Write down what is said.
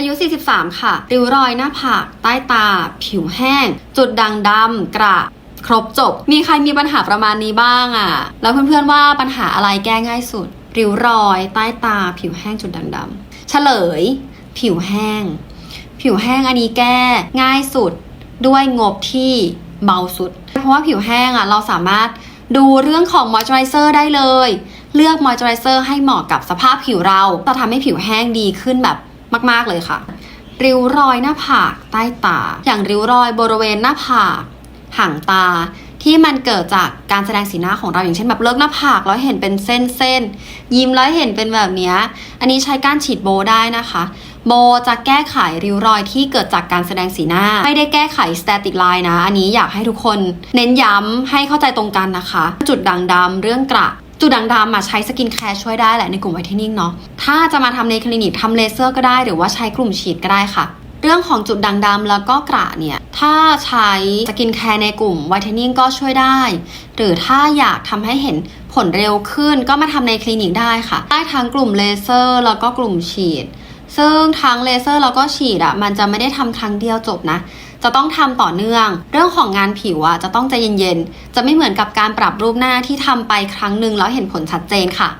อายุ 43 ค่ะ ริ้วรอยหน้าผาก ใต้ตา ผิวแห้ง จุดด่างดำกระครบจบ มีใครมีปัญหาประมาณนี้บ้างอะ่ะ แล้วเพื่อนๆว่าปัญหาอะไรแก้ง่ายสุด ริ้วรอย ใต้ตา ผิวแห้งจุดด่างดำเฉลย ผิวแห้ง ผิวแห้งอันนี้แก้ง่ายสุด ด้วยงบที่เบาสุด เพราะว่าผิวแห้งอะเราสามารถดูเรื่องของมอยส์เจอไรเซอร์ได้เลย เลือกมอยส์เจอไรเซอร์ให้เหมาะกับสภาพผิวเราจะทำให้ผิวแห้งดีขึ้นแบบ มาก ๆ เลยค่ะ ริ้วรอยหน้าผากใต้ตา อย่างริ้วรอยบริเวณหน้าผากห่างตา ที่มันเกิดจากการแสดงสีหน้าของเราอย่างเช่นแบบเลิกหน้าผากแล้วเห็นเป็นเส้นเส้นยิ้มแล้วเห็นเป็นแบบนี้อันนี้ใช้กานฉีดโบได้นะคะ โบจะแก้ไขริ้วรอยที่เกิดจากการแสดงสีหน้า ไม่ได้แก้ไข static line นะ อันนี้อยากให้ทุกคน เน้นย้ำให้เข้าใจตรงกันนะคะ จุดด่างดำเรื่องกระ จุดด่างดำอะใช้สกินแคร์ช่วยได้แหละในกลุ่มไวท์เทนนิ่งเนาะถ้าจะมาทำในคลินิกทำเลเซอร์ก็ได้หรือว่าใช้กลุ่มฉีดก็ได้ค่ะ เรื่องของจุดด่างดำแล้วก็กระเนี่ย ถ้าใช้สกินแคร์ในกลุ่มไวท์เทนนิ่งก็ช่วยได้ หรือถ้าอยากทำให้เห็นผลเร็วขึ้นก็มาทำในคลินิกได้ค่ะ ได้ทั้งกลุ่มเลเซอร์แล้วก็กลุ่มฉีดซึ่งทั้งเลเซอร์แล้วก็ฉีดอะมันจะไม่ได้ทำครั้งเดียวจบนะ จะต้องทำต่อเนื่อง เรื่องของงานผิวอะจะต้องใจเย็นๆ จะไม่เหมือนกับการปรับรูปหน้าที่ทำไปครั้งหนึ่งแล้วเห็นผลชัดเจนค่ะ